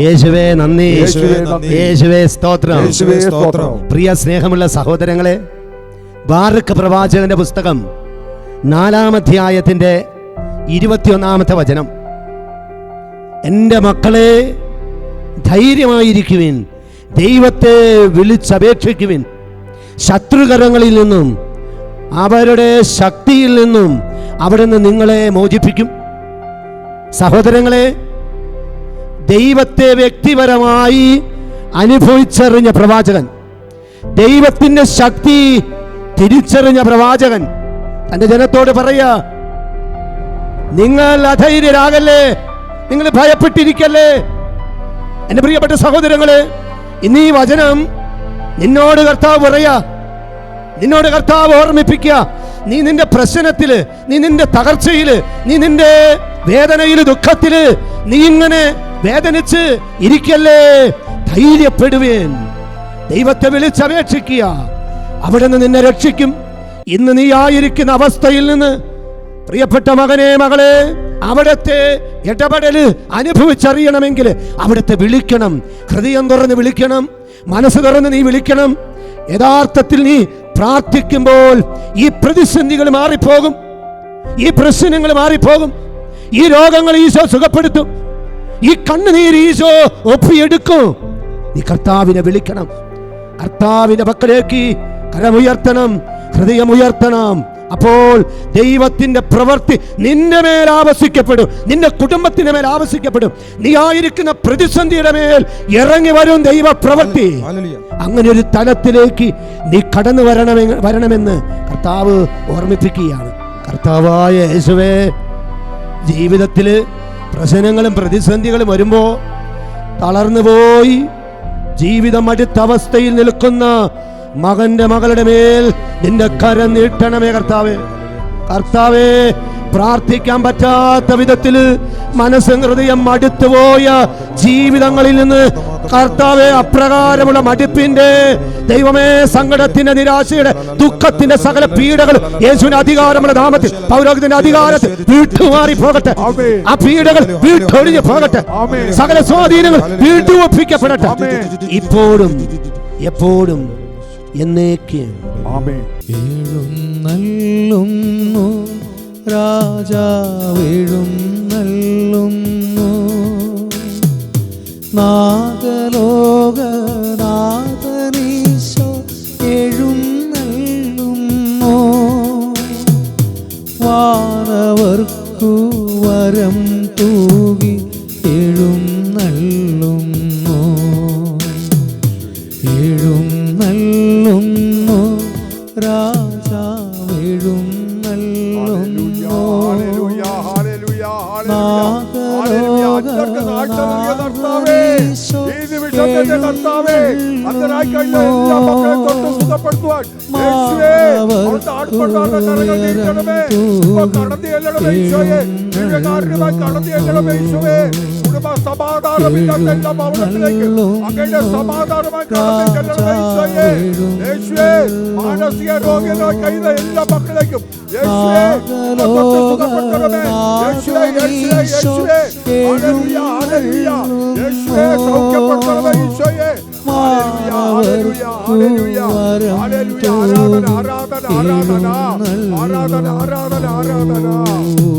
യേശുവേ നന്ദി. യേശുവേ സ്തോത്രം. പ്രിയ സ്നേഹമുള്ള സഹോദരങ്ങളെ ബാറക്ക് പ്രവാചകന്റെ പുസ്തകം നാലാമധ്യായത്തിന്റെ ഇരുപത്തിയൊന്നാമത്തെ വചനം. എന്റെ മക്കളെ ധൈര്യമായിരിക്കുവിൻ. ദൈവത്തെ വിളിച്ചപേക്ഷിക്കുവിൻ. ശത്രുകരങ്ങളിൽ നിന്നും അവരുടെ ശക്തിയിൽ നിന്നും അവിടുന്ന് നിങ്ങളെ മോചിപ്പിക്കും. സഹോദരങ്ങളെ ദൈവത്തെ വ്യക്തിപരമായി അനുഭവിച്ചറിഞ്ഞ പ്രവാചകൻ ദൈവത്തിന്റെ ശക്തി തിരിച്ചറിഞ്ഞ പ്രവാചകൻ തന്റെ ജനത്തോട് പറയാ നിങ്ങൾ അധൈര്യരാകല്ലേ? നിങ്ങൾ ഭയപ്പെട്ടിരിക്കല്ലേ? എന്റെ പ്രിയപ്പെട്ട സഹോദരങ്ങളെ ഇന്ന് ഈ വചനം നിന്നോട് കർത്താവ് പറയാ നിന്നോട് കർത്താവ് ഓർമ്മിപ്പിക്കുക. നീ നിന്റെ പ്രശ്നത്തിൽ നീ നിന്റെ തകർച്ചയിൽ നീ നിന്റെ വേദനയിൽ ദുഃഖത്തിൽ നീ ഇങ്ങനെ വേദനിച്ച് ഇരിക്കല്ലേ? ധൈര്യപ്പെടുവേൻ. ദൈവത്തെ വിളിച്ചപേക്ഷിക്കുക. അവിടെ നിന്ന് നിന്നെ രക്ഷിക്കും. ഇന്ന് നീ ആയിരിക്കുന്ന അവസ്ഥയിൽ നിന്ന് പ്രിയപ്പെട്ട മകനെ മകളെ അവിടത്തെ ഇടപെടൽ അനുഭവിച്ചറിയണമെങ്കിൽ അവിടുത്തെ വിളിക്കണം. ഹൃദയം തുറന്ന് വിളിക്കണം. മനസ്സ് തുറന്ന് നീ വിളിക്കണം. യഥാർത്ഥത്തിൽ നീ പ്രാർത്ഥിക്കുമ്പോൾ ഈ പ്രതിസന്ധികൾ മാറിപ്പോകും. ഈ പ്രശ്നങ്ങൾ മാറിപ്പോകും. ഈ രോഗങ്ങൾ ഈശോ സുഖപ്പെടുത്തും. ഈ കണ്ണുനീര് ഈശോ ഒപ്പിയെടുക്കും. നീ കർത്താവിനെ വിളിക്കണം. കർത്താവിന്റെ പക്കലേക്ക് കരമുയർത്തണം. ഹൃദയമുയർത്തണം. അപ്പോൾ ദൈവത്തിന്റെ പ്രവൃത്തി നിന്റെ മേൽ ആവസിക്കപ്പെടും നിന്റെ കുടുംബത്തിന്റെ മേൽ ആവസിക്കപ്പെടും നീ ആയിരിക്കുന്ന പ്രതിസന്ധിയുടെ മേൽ ഇറങ്ങി വരും ദൈവ പ്രവൃത്തി. അങ്ങനെ ഒരു തലത്തിലേക്ക് നീ കടന്നു വരണമെ വരണമെന്ന് കർത്താവ് ഓർമ്മിപ്പിക്കുകയാണ്. കർത്താവായ യേശുവേ ജീവിതത്തിൽ പ്രശ്നങ്ങളും പ്രതിസന്ധികളും വരുമ്പോൾ തളർന്നു പോയി ജീവിതം അടുത്ത അവസ്ഥയിൽ നിൽക്കുന്ന മകന്റെ മകളുടെ മേൽ നിന്റെ കരം നീട്ടണമേ കർത്താവേ. കർത്താവേ പ്രാർത്ഥിക്കാൻ പറ്റാത്ത വിധത്തിൽ മനസ്സും ഹൃദയം മടുത്തുപോയ ജീവിതങ്ങളിൽ നിന്ന് കർത്താവെ അപ്രകാരമുള്ള മടുപ്പിന്റെ ദൈവമേ സങ്കടത്തിന്റെ നിരാശയുടെ ദുഃഖത്തിന്റെ സകല പീഡകൾ യേശുവിന്റെ അധികാരമുള്ള നാമത്തിൽ പൗരോഗത്തിന്റെ അധികാരത്തിൽ വീട്ടുമാറി പോകട്ടെ. ആ പീഡകൾ വീട്ടൊഴിഞ്ഞു പോകട്ടെ. ആമേൻ. സകല സ്വാധീനങ്ങൾ വീട്ടുവപ്പിക്കപ്പെടട്ടെ. ആമേൻ. ഇപ്പോഴും എപ്പോഴും എന്നേക്കും. ആമേൻ. എഴുന്നള്ളുന്നു രാജാവെഴുന്നള്ളുന്നു നാഗലോകനാഥനീശോ എഴുന്നള്ളുന്നു വാനവർക്കു വരം തൂകി എഴുന്നള്ളുന്നു രാജാവെഴുന്നള്ളുന്നു ഹല്ലേലൂയ, അങ്ങേർക്ക് കർത്താവേ, അങ്ങനായി കഴിഞ്ഞ എല്ലാ മക്കളെ തൊട്ട് സുഖപ്പെടുത്തുവാൻ കടന്നു ചെല്ലണമേ ഈശോയെ. ദിവ്യകാരുണ്യമായി കടന്നു ചെല്ലണമേ ഈശോയെ. കുടുംബ സമാധാനം ഇല്ലാത്ത എല്ലാ ഭവനത്തിലേക്ക് അങ്ങയുടെ സമാധാനമായി കടന്നു ചെല്ലണമേ ഈശോയെ. യേശുവേ, മാനസിക രോഗികളായി കഴിയുന്ന എല്ലാ മക്കളേക്കും യേശുവേ, സുഖപ്പെടുത്തണമേ. യേശുവേ, യേശുവേ, യേശുവേ. ഹല്ലേലൂയ, ഹല്ലേലൂയ. യേശുവേ, സൗഖ്യപ്പെടുത്തണമേ ഈശോയെ. ഹല്ലേലൂയ, ഹല്ലേലൂയ, ഹല്ലേലൂയ. ഹല്ലേലൂയ. ആരാധന, ആരാധന, ആരാധന. ആരാധന, ആരാധന, ആരാധന.